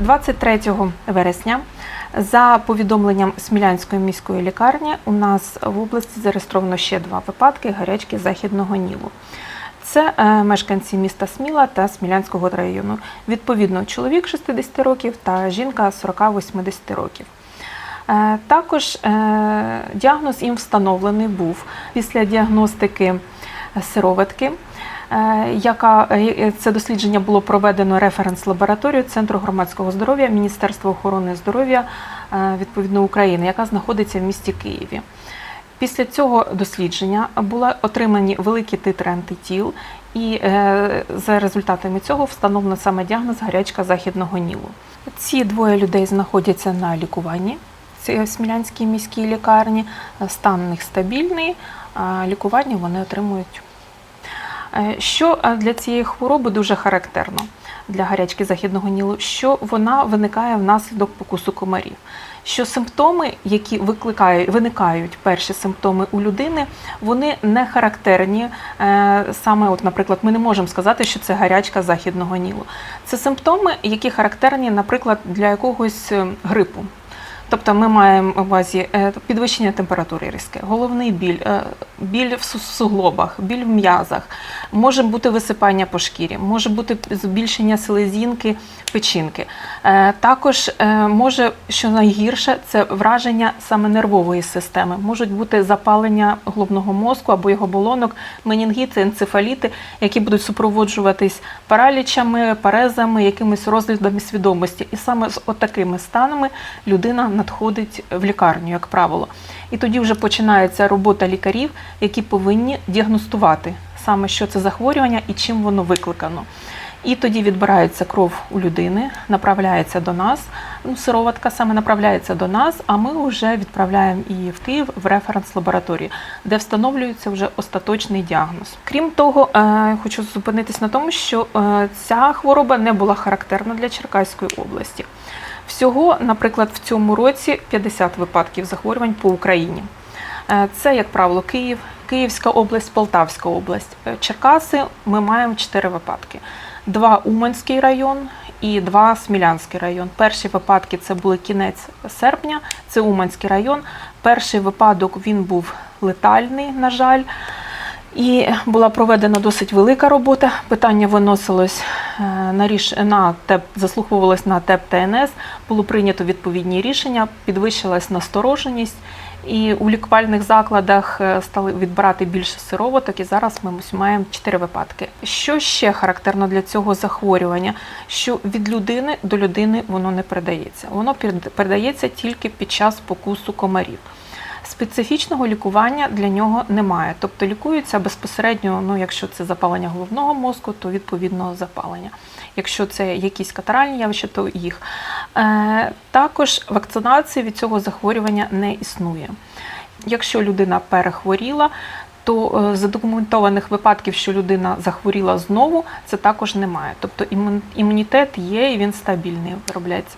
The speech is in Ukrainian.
23 вересня за повідомленням Смілянської міської лікарні у нас в області зареєстровано ще два випадки гарячки західного нілу. Це е, мешканці міста Сміла та Смілянського району. Відповідно, чоловік 60 років та жінка 40-80 років. Е, Також е, діагноз їм встановлений був після діагностики сироватки, е, яка е, це дослідження було проведено референс-лабораторією Центру громадського здоров'я Міністерства охорони здоров'я е, відповідно України, яка знаходиться в місті Києві. Після цього дослідження були отримані великі титри антитіл, і е, за результатами цього встановлено саме діагноз гарячка західного нілу. Ці двоє людей знаходяться на лікуванні в Смілянській міській лікарні. Стан у них стабільний, лікування вони отримують. Е, Що е, для цієї хвороби дуже характерно для гарячки західного нілу, що вона виникає внаслідок покусу комарів. Що симптоми, які викликають, виникають перші симптоми у людини, вони не характерні. Е, Саме, от, наприклад, ми не можемо сказати, що це гарячка західного нілу. Це симптоми, які характерні, наприклад, для якогось е, грипу. Тобто ми маємо на увазі е, підвищення температури різке, головний біль, е, біль в суглобах, біль в м'язах, може бути висипання по шкірі, може бути збільшення селезінки, печінки. Е, Також може, що найгірше, це враження саме нервової системи. Можуть бути запалення головного мозку або його болонок, менінгіти, енцефаліти, які будуть супроводжуватись паралічами, парезами, якимись розглядами свідомості. І саме з отакими станами людина надходить в лікарню, як правило. І тоді вже починається робота лікарів, які повинні діагностувати саме, що це захворювання і чим воно викликано. І тоді відбирається кров у людини, направляється до нас. Ну, сироватка саме направляється до нас, а ми вже відправляємо її в Київ в референс-лабораторію, де встановлюється вже остаточний діагноз. Крім того, е, хочу зупинитись на тому, що е, ця хвороба не була характерна для Черкаської області. Всього, наприклад, в цьому році 50 випадків захворювань по Україні. Е, Це, як правило, Київ, Київська область, Полтавська область. Е, Черкаси ми маємо 4 випадки. Два Уманський район і два Смілянський район. Перші випадки це були кінець серпня, це Уманський район. Перший випадок він був летальний, на жаль. І була проведена досить велика робота. Питання виносилось на ріш... на ТЕП, заслуховувалось на ТЕП ТНС. Було прийнято відповідні рішення, підвищилась настороженість. І у лікувальних закладах е, стали відбирати більше сироваток, і зараз ми маємо 4 випадки. Що ще характерно для цього захворювання? Що від людини до людини воно не передається. Воно передається тільки під час покусу комарів. Специфічного лікування для нього немає. Тобто лікується безпосередньо, ну якщо це запалення головного мозку, то відповідно запалення. Якщо це якісь катаральні явища, то їх. Е, також вакцинації від цього захворювання не існує. Якщо людина перехворіла, то е, задокументованих випадків, що людина захворіла знову, це також немає. Тобто імун- імунітет є і він стабільний виробляється.